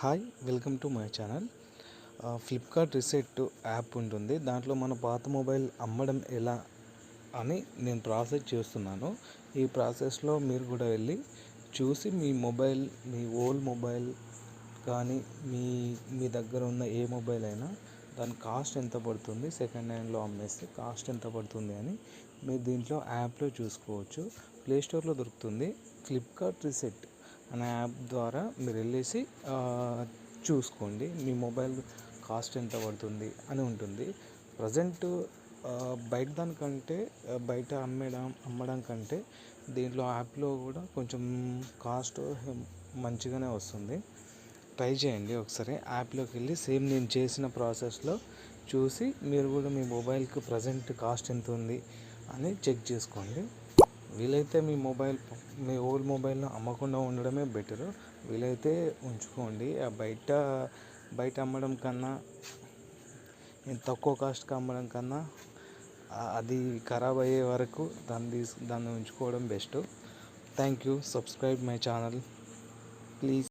Hi welcome to my channel Flipkart reset app ఉంటుంది. దాంట్లో మన పాత మొబైల్ అమ్మడం ఎలా అని నేను ప్రాసెస్ చేస్తున్నాను. ఈ ప్రాసెస్లో మీరు కూడా వెళ్ళి చూసి మీ మొబైల్ మీ ఓల్డ్ మొబైల్ కానీ మీ మీ దగ్గర ఉన్న ఏ మొబైల్ అయినా దాని కాస్ట్ ఎంత పడుతుంది? సెకండ్ హ్యాండ్లో అమ్మేస్తే కాస్ట్ ఎంత పడుతుంది అని మీరు దీంట్లో యాప్లో చూసుకోవచ్చు. ప్లేస్టోర్లో దొరుకుతుంది. ఫ్లిప్కార్ట్ రిసెట్ అనే యాప్ ద్వారా మీరు వెళ్ళేసి చూసుకోండి. మీ మొబైల్ కాస్ట్ ఎంత పడుతుంది అని ఉంటుంది. ప్రజెంట్ బయట దానికంటే బయట అమ్మడం అమ్మడం కంటే దీంట్లో యాప్లో కూడా కొంచెం కాస్ట్ మంచిగానే వస్తుంది. ట్రై చేయండి ఒకసారి. యాప్లోకి వెళ్ళి సేమ్ నేను చేసిన ప్రాసెస్లో చూసి మీరు కూడా మీ మొబైల్కి ప్రజెంట్ కాస్ట్ ఎంత ఉంది అని చెక్ చేసుకోండి. వీలైతే మీ మొబైల్ మీ ఓల్డ్ మొబైల్ను అమ్మకుండా ఉండడమే బెటర్. వీలైతే ఉంచుకోండి. ఆ బయట బయట అమ్మడం కన్నా నేను తక్కువ కాస్ట్కి అమ్మడం కన్నా అది ఖరాబ్ అయ్యే వరకు దాన్ని తీసు దాన్ని ఉంచుకోవడం best. Thank you. Subscribe my channel. Please.